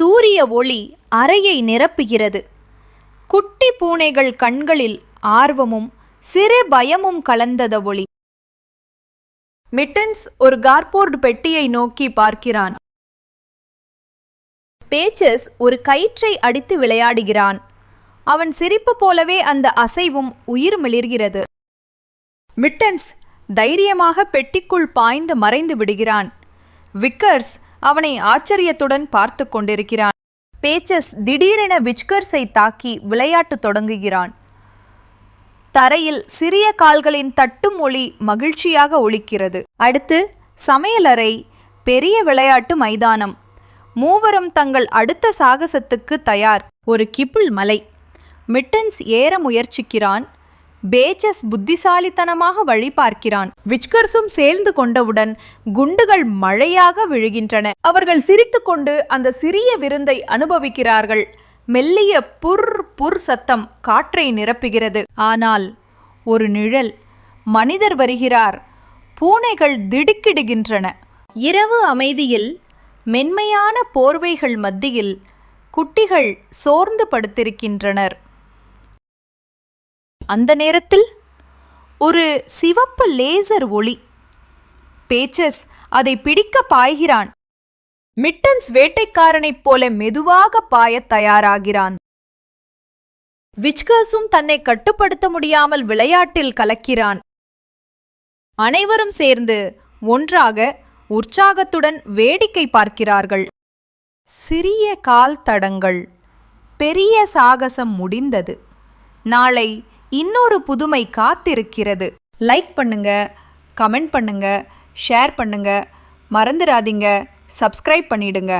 சூரிய ஒளி அறையை நிரப்புகிறது. குட்டி பூனைகள் கண்களில் ஆர்வமும் சிறு பயமும் கலந்தத ஒளி. மிட்டன்ஸ் ஒரு கார்போர்டு பெட்டியை நோக்கி பார்க்கிறான். பேச்சஸ் ஒரு கயிற்றை அடித்து விளையாடுகிறான். அவன் சிரிப்பு போலவே அந்த அசைவும் உயிர் மிளிர்கிறது. மிட்டன்ஸ் தைரியமாக பெட்டிக்குள் பாய்ந்து மறைந்து விடுகிறான். விக்கர்ஸ் அவனை ஆச்சரியத்துடன் பார்த்து கொண்டிருக்கிறான். பேச்சஸ் திடீரென விச்கர்ஸை தாக்கி விளையாட்டு தொடங்குகிறான். தரையில் சிறிய கால்களின் தட்டும் ஒளி மகிழ்ச்சியாக ஒலிக்கிறது. அடுத்து சமையலறை பெரிய விளையாட்டு மைதானம். மூவரும் தங்கள் அடுத்த சாகசத்துக்கு தயார். ஒரு கிப்புள் மலை. மிட்டன்ஸ் ஏற முயற்சிக்கிறான். பேச்சஸ் புத்திசாலித்தனமாக வழி பார்க்கிறான் விச்கர்ஸும் சேர்ந்து கொண்டவுடன் குண்டுகள் மழையாக விழுகின்றன. அவர்கள் சிரித்துக்கொண்டு அந்த சிறிய விருந்தை அனுபவிக்கிறார்கள். மெல்லிய புர் புர் சத்தம் காற்றை நிரப்புகிறது. ஆனால் ஒரு நிழல் மனிதர் வருகிறார். பூனைகள் திடுக்கிடுகின்றன. இரவு அமைதியில் மென்மையான போர்வைகள் மத்தியில் குட்டிகள் சோர்ந்து படுத்திருக்கின்றனர். அந்த நேரத்தில் ஒரு சிவப்பு லேசர் ஒளி. பேச்சஸ் அதை பிடிக்க பாய்கிறான். மிட்டன்ஸ் வேட்டைக்காரனைப் போல மெதுவாக பாயத் தயாராகிறான். விச்கர்ஸும் தன்னை கட்டுப்படுத்த முடியாமல் விளையாட்டில் கலக்கிறான். அனைவரும் சேர்ந்து ஒன்றாக உற்சாகத்துடன் வேடிக்கை பார்க்கிறார்கள். சிறிய கால் தடங்கள் பெரிய சாகசம் முடிந்தது. நாளை இன்னொரு புதுமை காத்திருக்கிறது. லைக் பண்ணுங்க கமெண்ட் பண்ணுங்க ஷேர் பண்ணுங்க. மறந்துடாதீங்க சப்ஸ்கிரைப் பண்ணிடுங்க.